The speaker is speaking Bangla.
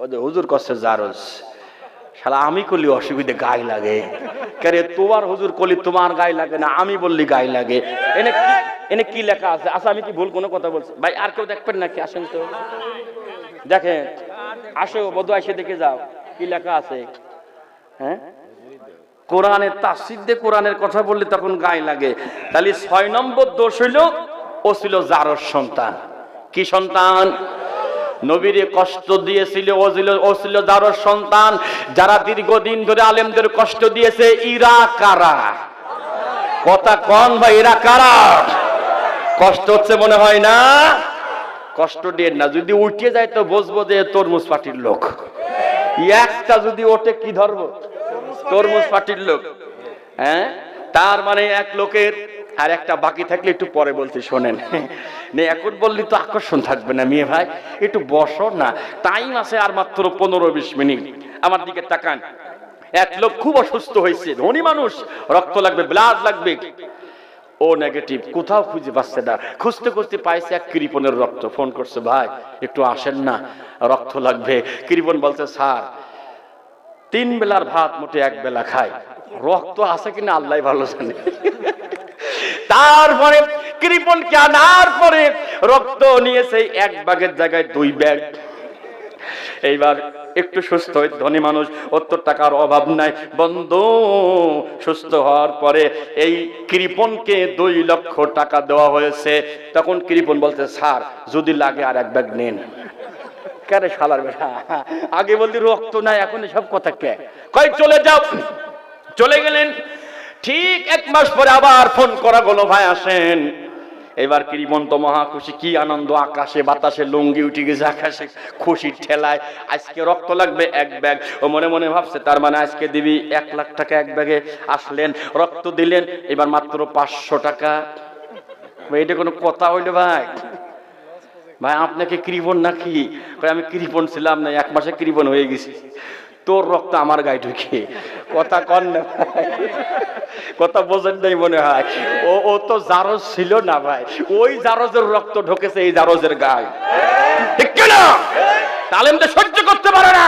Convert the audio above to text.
ও যে হুজুর কষ্ট জারস শালা আমি করলি গায়ে লাগে। কারে তোমার হুজুর তোমার গায়ে লাগে না, আমি বললি গায়ে লাগে। এনে এনে কি লেখা আছে? আচ্ছা আমি কি ভুল কোনো কথা বলছি? ভাই, আর কেউ দেখবেন নাকি? আসেন তো। দেখেন, আসো, বধু দেখে যাও, কি লেখা আছে? হ্যাঁ? কোরআনের তাসিদ্দে কোরআনের কথা বললে তখন গায়ে লাগে। তাহলে ছয় নম্বর দোষ হইল, ও ছিল জারর সন্তান। কি সন্তান? নবীরে কষ্ট দিয়েছিল, ও ছিল ও সন্তান। যারা দীর্ঘদিন ধরে আলেমদের কষ্ট দিয়েছে ইরা কারা? কথা কন ভাই ইরা কারা? কষ্ট হচ্ছে মনে হয় না? কষ্ট দিয়ে না, যদি উঠে যায় তো বসবো যে তরমুজ পার্টির লোক। একটা যদি ওঠে, কি ধরবো? তরমুজ পাটির লোক। হ্যাঁ? তার মানে এক লোকের আর একটা বাকি থাকলে একটু পরে বলছি, শোনেন। নে, এখন বললি তো আকর্ষণ থাকবে না মেয়ে ভাই, একটু বসো না। টাইম আছে আর মাত্র পনেরো বিশ মিনিট। আমার দিকে তাকান। এক লোক খুব অসুস্থ হয়েছে, ধনী মানুষ, রক্ত লাগবে, ব্লাড লাগবে। ও নেগেটিভ কোথাও খুঁজে পাচ্ছে না। খুঁজতে খুঁজতে পাইছে এক কৃপনের রক্ত। ফোন করছে, ভাই, একটু আসেন না, রক্ত লাগবে। কৃপন বলছে, স্যার, তিন বেলার ভাত মোটে এক বেলা খায় রক্ত আছে কিনা আল্লাহ ভালো জানে। তারপরে কৃপনকে আনার পরে রক্ত নিয়েছে এক ব্যাগের জায়গায় দুই ব্যাগ। এইবার একটু সুস্থ হয়ে ধনী মানুষ অত্তর টাকার অভাব নাই। বন্ধু, সুস্থ হওয়ার পরে এই কৃপনকে দুই লক্ষ টাকা দেওয়া হয়েছে। তখন কৃপন বলতে স্যার, যদি লাগে আর এক ব্যাগ নেন। কেরে শালার বেটা, আগে বলতে রক্ত নাই, এখন সব কথা কে? কয় চলে যাও। চলে গেলেন। ঠিক এক মাস পরে আবার ফোন করা গেল, ভাই আসেন। এবার কৃপন্ত মহা খুশি কি আনন্দ, আকাশে, বাতাসে, লুঙ্গি উঠে গেছে, আকাশে, খুশির ঠেলায়। আজকে রক্ত লাগবে এক ব্যাগ। ও মনে মনে ভাবছে, তার মানে আজকে দিবি এক লাখ টাকা এক ব্যাগে। আসলেন, রক্ত দিলেন, এবার মাত্র পাঁচশো টাকা। এটা কোনো কথা হইল, ভাই? ভাই, আপনাকে কৃপণ নাকি? আমি কৃপণ ছিলাম না, এক মাসে কৃপণ হয়ে গেছি। তোর রক্ত আমার গায়ে ঢুকে। কথা কন না কথা বোঝেন নাই মনে হয়। ও ও তো জারজ ছিল না ভাই। ওই জারজের রক্ত ঢুকেছে এই জারজের গায়ে। ঠিক না তালেম তো সহ্য করতে পারে না।